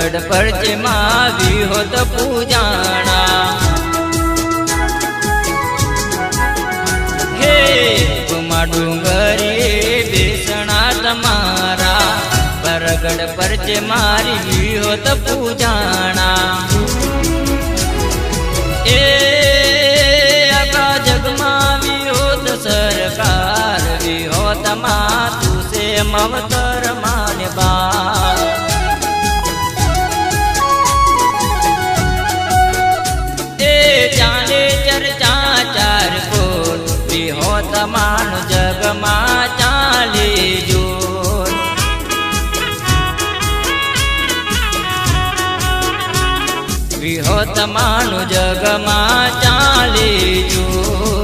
પરગડ માવી હોત પૂજાણા. હે કુમા ડુંગરીએ બેસણા તમારા. પરગઢ પર જે મારી હોત પૂજાણા. એ આખા જગમાં વિહોત સરકાર વિહોત માતુ સે છે માન જગમાં ચાલી જો વિહોત માનું જગમાં ચાલી જોર.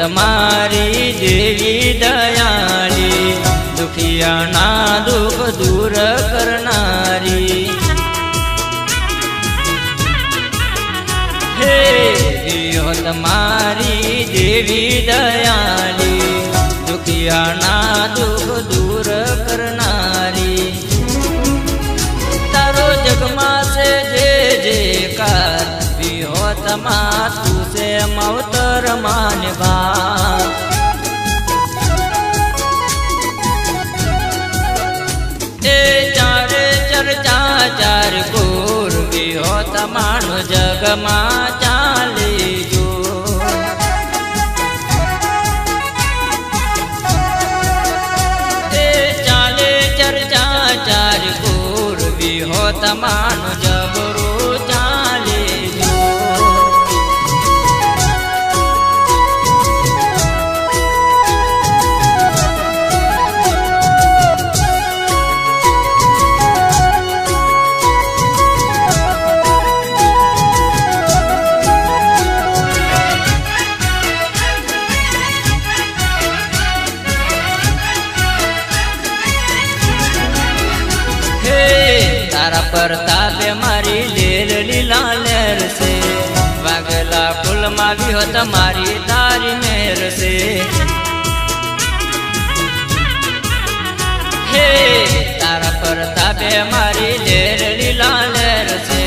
વિહોત જેવી દયાળી દુખિયાના દુઃખ દૂર કરનારી. હે તમારી જેવી દયાળી દુખિયાના દુઃખ મવતર માનવા એ ચાર ચર્ચા ચાર કોર વિહોત તમારો જગમાં ચાલી જો. ચાલે ચર્ચા ચાર કોર વિહોત માનો ફૂલમાં હો તમારી તારી મેર છે હે, તારા પર તાબે મારી લેર લીલા લેર છે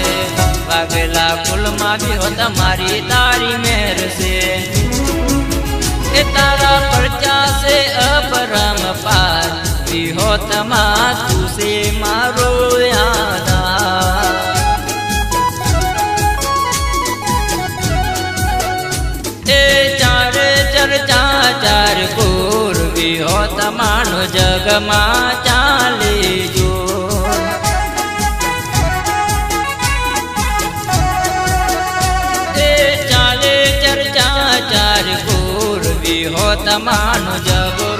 વાગેલા ફૂલમાં હો તમારી તારી મેર છે એ તારા પરચા છે અપરમ પાર. વિહોતમાં તું જગમાં ચાલી જો એ ચાલે ચર્ચા ચાર કોર વિહો માનો જગો.